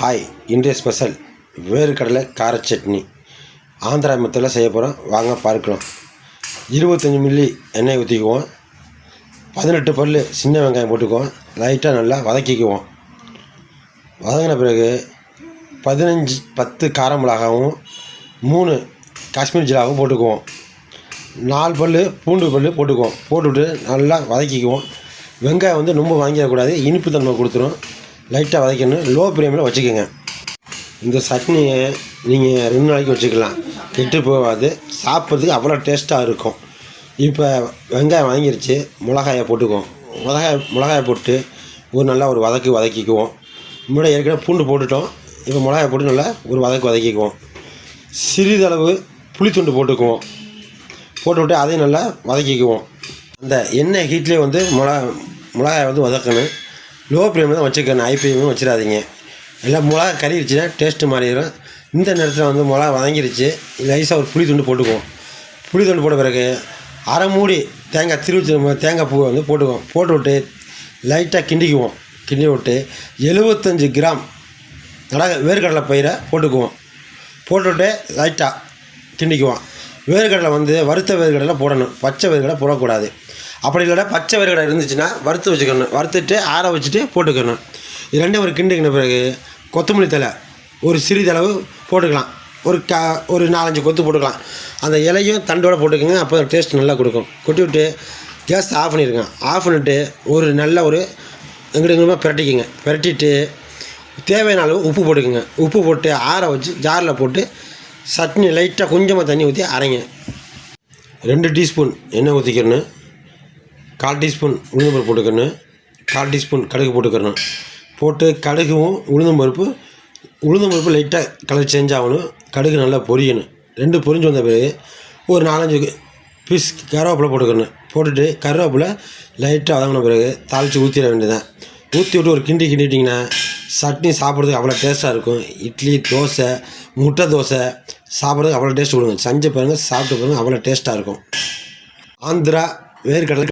Hi இன்றைய special வேர்க்கடலை கார சட்னி. ஆந்திரா மெத்தடில் செய்ய போகிறோம். வாங்க பார்க்கலாம். இருபத்தஞ்சி மில்லி எண்ணெய் ஊற்றிக்குவோம். பதினெட்டு பல் சின்ன வெங்காயம் போட்டுக்குவோம். லைட்டாக நல்லா வதக்கிக்குவோம். வதங்கின பிறகு பதினஞ்சு பத்து கார மிளகாவும் மூணு காஷ்மீர் ஜிலாவும் போட்டுக்குவோம். நாலு பல் பூண்டு பல் போட்டுக்குவோம். போட்டுவிட்டு நல்லா வதக்கிக்குவோம். வெங்காயம் வந்து ரொம்ப வாங்கிடக்கூடாது. இனிப்பு தன்மை கொடுத்துரும். லைட்டாக வதக்கணும் லோ ஃப்ளேமில் வச்சுக்கோங்க. இந்த சட்னியை நீங்கள் ரெண்டு நாளைக்கு வச்சுக்கலாம். கெட்டு போகாது. சாப்பிட்றதுக்கு அவ்வளோ டேஸ்ட்டாக இருக்கும். இப்போ வெங்காயம் வாங்கிருச்சு. மிளகாயை போட்டுக்குவோம். மிளகாய் மிளகாயை போட்டு ஒரு நல்லா ஒரு வதக்கு வதக்கிக்குவோம். முன்னாடி ஏற்கனவே பூண்டு போட்டுட்டோம். இப்போ மிளகாயை போட்டு நல்லா ஒரு வதக்கு வதக்கிக்குவோம். சிறிதளவு புளித்துண்டு போட்டுக்குவோம். போட்டுவிட்டு அதையும் நல்லா வதக்கிக்குவோம். அந்த எண்ணெய் ஹீட்லேயே வந்து மிளகா மிளகாயை வந்து வதக்கணும். லோ ஃப்ளேமில் தான் வச்சுக்கணும் ஹை ஃப்ளேமும் வச்சிடாதீங்க. எல்லாம் மிளகா கறிடுச்சுன்னா டேஸ்ட்டு மாறிடும். இந்த நேரத்தில் வந்து மிளகா வதங்கிடுச்சு லைஸாக ஒரு புளி துண்டு போட்டுக்குவோம். புளி துண்டு போட்ட பிறகு அரை மூடி தேங்காய் திருவச்சி தேங்காய் பூவை வந்து போட்டுக்குவோம். போட்டு விட்டு லைட்டாக கிண்டிக்குவோம். கிண்டி விட்டு எழுபத்தஞ்சு கிராம் நடக வேர்க்கடலை பயிரை போட்டுக்குவோம். போட்டுவிட்டு லைட்டாக கிண்டிக்குவோம். வேர்க்கடலை வந்து வறுத்த வேர்க்கடலை போடணும். பச்சை வேர்க்கடலை போடக்கூடாது. அப்படி இல்லைனா பச்சை வெறுகடை இருந்துச்சுன்னா வறுத்து வச்சுக்கணும். வறுத்துட்டு ஆற வச்சுட்டு போட்டுக்கணும். இது ரெண்டும் ஒரு கிண்டுக்கின பிறகு கொத்தமல்லி தழை ஒரு சிறிதளவு போட்டுக்கலாம். ஒரு க ஒரு நாலஞ்சு கொத்து போட்டுக்கலாம். அந்த இலையும் தண்டோட போட்டுக்கோங்க அப்போ டேஸ்ட் நல்லா கொடுக்கும். கொட்டி விட்டு கேஸ் ஆஃப் பண்ணிடுங்க. ஆஃப் பண்ணிவிட்டு ஒரு நல்ல ஒரு எங்கிட்ட எங்கிட்டமா பிரட்டிக்கங்க. பிரட்டிட்டு தேவையான அளவு உப்பு போட்டுக்கோங்க. உப்பு போட்டு ஆற வச்சு ஜாரில் போட்டு சட்னி லைட்டாக கொஞ்சமாக தண்ணி ஊற்றி அரைங்க. ரெண்டு டீஸ்பூன் எண்ணெய் ஊற்றிக்கிறணும் கால் டீஸ்பூன் உளுந்து பருப்பு போட்டுக்கணும். கால் டீஸ்பூன் கடுகு போட்டுக்கிறணும் போட்டு கடுகும் உளுந்தம் பருப்பு உளுந்தம் பருப்பு லைட்டாக கலர் சேஞ்ச் ஆகணும். கடுகு நல்லா பொரியணும். ரெண்டு பொரிஞ்சு வந்த பிறகு ஒரு நாலஞ்சு பீஸ் கருவேப்பிலை போட்டுக்கணும். போட்டுட்டு கருவேப்பிலை லைட்டாக வதங்கின பிறகு தாளித்து ஊற்றிட வேண்டியதான் ஊற்றி விட்டு ஒரு கிண்டி கிண்டிட்டிங்கன்னா சட்னி சாப்பிட்றதுக்கு அவ்வளோ டேஸ்ட்டாக இருக்கும். இட்லி தோசை முட்டை தோசை சாப்பிட்றதுக்கு அவ்வளோ டேஸ்ட் கொடுங்க. செஞ்சு பாருங்கள் சாப்பிட்டு பாருங்கள் அவ்வளோ டேஸ்ட்டாக இருக்கும். ஆந்திரா வேர்க்கடலை